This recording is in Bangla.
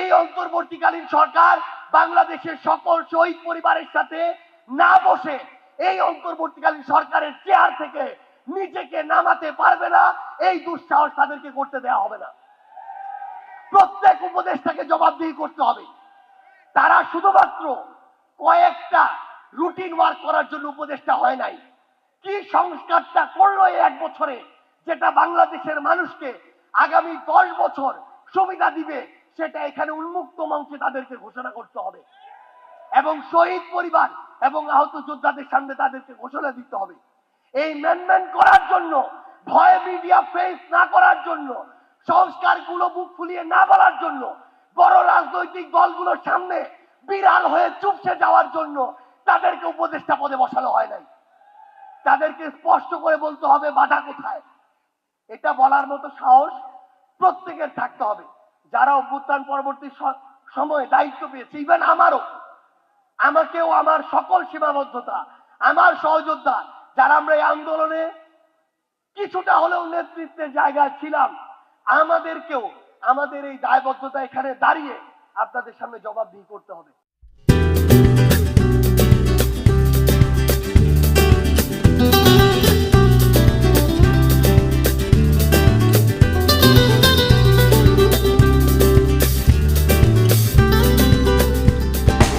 এই অন্তর্বর্তীকালীন সরকার বাংলাদেশের সকল শহীদ পরিবারের সাথে না বসে এই অন্তর্বর্তীকালীন সরকারের চেয়ার থেকে নিজেকে নামাতে পারবে না, এই দুঃসাহস তাদেরকে করতে দেওয়া হবে না। প্রত্যেক উপদেশটাকে জবাবদিহি করতে হবে। তারা শুধুমাত্র কয়েকটা রুটিন ওয়ার্ক করার জন্য উপদেশটা হয় নাই। কি সংস্কারটা করল এই এক বছরে, যেটা বাংলাদেশের মানুষকে আগামী দশ বছর সুবিধা দিবে সেটা এখানে উন্মুক্ত মঞ্চে তাদেরকে ঘোষণা করতে হবে। এবং শহীদ পরিবার এবং আহত যোদ্ধাদের সামনে তাদেরকে ঘোষণা দিতে হবে। এই ম্যানম্যান করার জন্য, ভয় মিডিয়া ফেস না করার জন্য, সংস্কারগুলো বুক ফুলিয়ে না বলার জন্য, বড় রাজনৈতিক দলগুলোর সামনে বিড়াল হয়ে চুপসে যাওয়ার জন্য তাদেরকে উপদেষ্টা পদে বসানো হয় নাই। তাদেরকে স্পষ্ট করে বলতে হবে বাধা কোথায়। এটা বলার মতো সাহস প্রত্যেকের থাকতে হবে। যারা অভ্যুত্থান পরবর্তী সময়ে দায়িত্ব পেয়েছে ইভেন আমারও। আমাকেও আমার সকল সীমাবদ্ধতা, আমার সহযোদ্ধা, যারা আমরা এই আন্দোলনে কিছুটা হলেও নেতৃত্বের জায়গায় ছিলাম, আমাদেরকেও আমাদের এই দায়বদ্ধতা এখানে দাঁড়িয়ে আপনাদের সামনে জবাবদিহি করতে হবে।